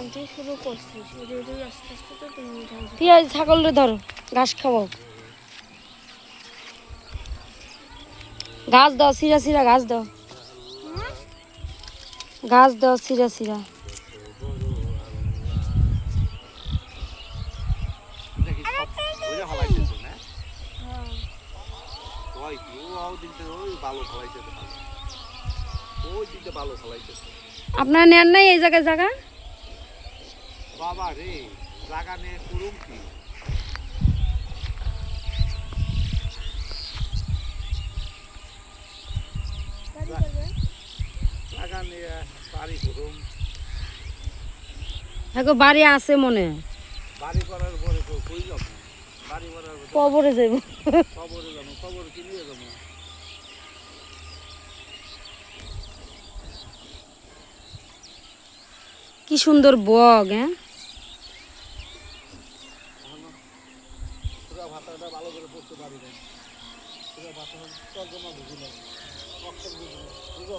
আনতে শুরু করছিস এদের এদের আস্তে আস্তে তো তুমি উঠাই পেঁয়াজ ছাগলরে ধরো ঘাস খাওয়াও ঘাস দাও সিরা সিরা ঘাস দাও। ঘাস দাও সিরা সিরা আপনারা নেন নাই এই জায়গায় জায়গা? বাবা রে জায়গা নিয়ে করুম। কি বাড়ি আছে মনে। বাড়ি করার পরে কই যাব? বাড়ি করার পরে কবরে যাব খবর কি নিয়ে কি সুন্দর বগ হ্যাঁ? করে পড়তে পারি না তর্জমা বুঝি না অক্ষর বুঝি না বুঝো?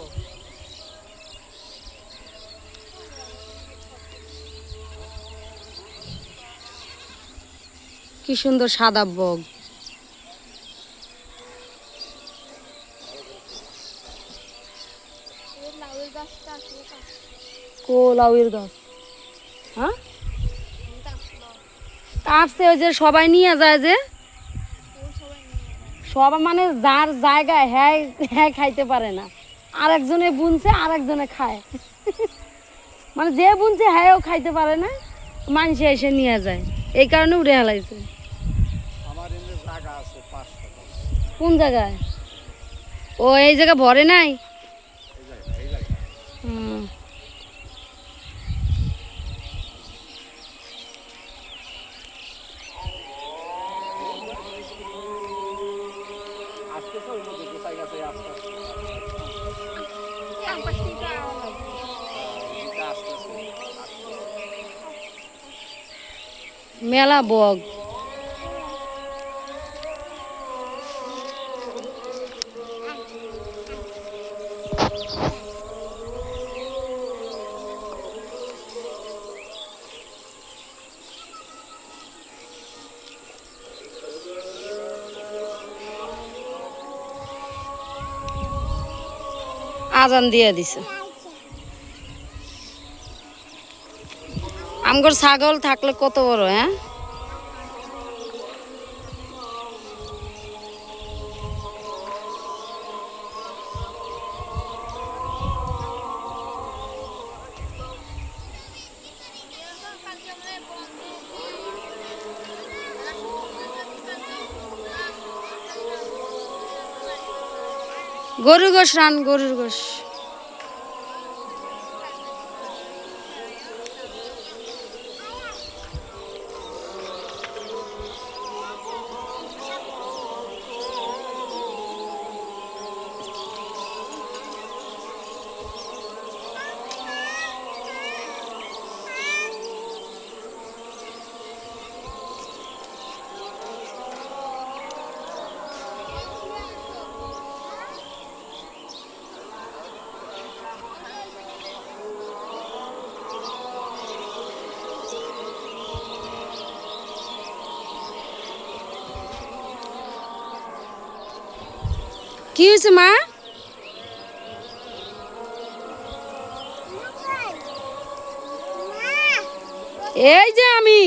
কি সুন্দর সাদা বগ। লাউয়ের গাছ। হ্যাঁ? ওই যে সবাই নিয়ে যায় যে ওই সবাই নিয়ে যাবে। সব মানে যার জায়গায় হ্যাঁ হ্যাঁ খাইতে পারে না। আর একজনে বুনছে আরেকজনে খায়। মানে যে বুনছে হ্যাঁও খাইতে পারে না মানুষে এসে নিয়ে যায়। এই কারণে উড়ে হেলাইছে। কোন জায়গায়? ও এই জায়গা ভরে নাই এই জায়গা এই জায়গা হুম। আজকে তো ওই মধ্যে গোসাই গাছে আস্তে আস্তে এই আকাশ থেকে আওয়াজ আসবে। এটা আস্তে আস্তে মেলা বগ আজান দিয়ে দিছে। আমগর ছাগল থাকলে কত বড় হ্যাঁ? গরুর গোশ রান গরুর গোশ। কি হয়েছে মা এই যে আমি।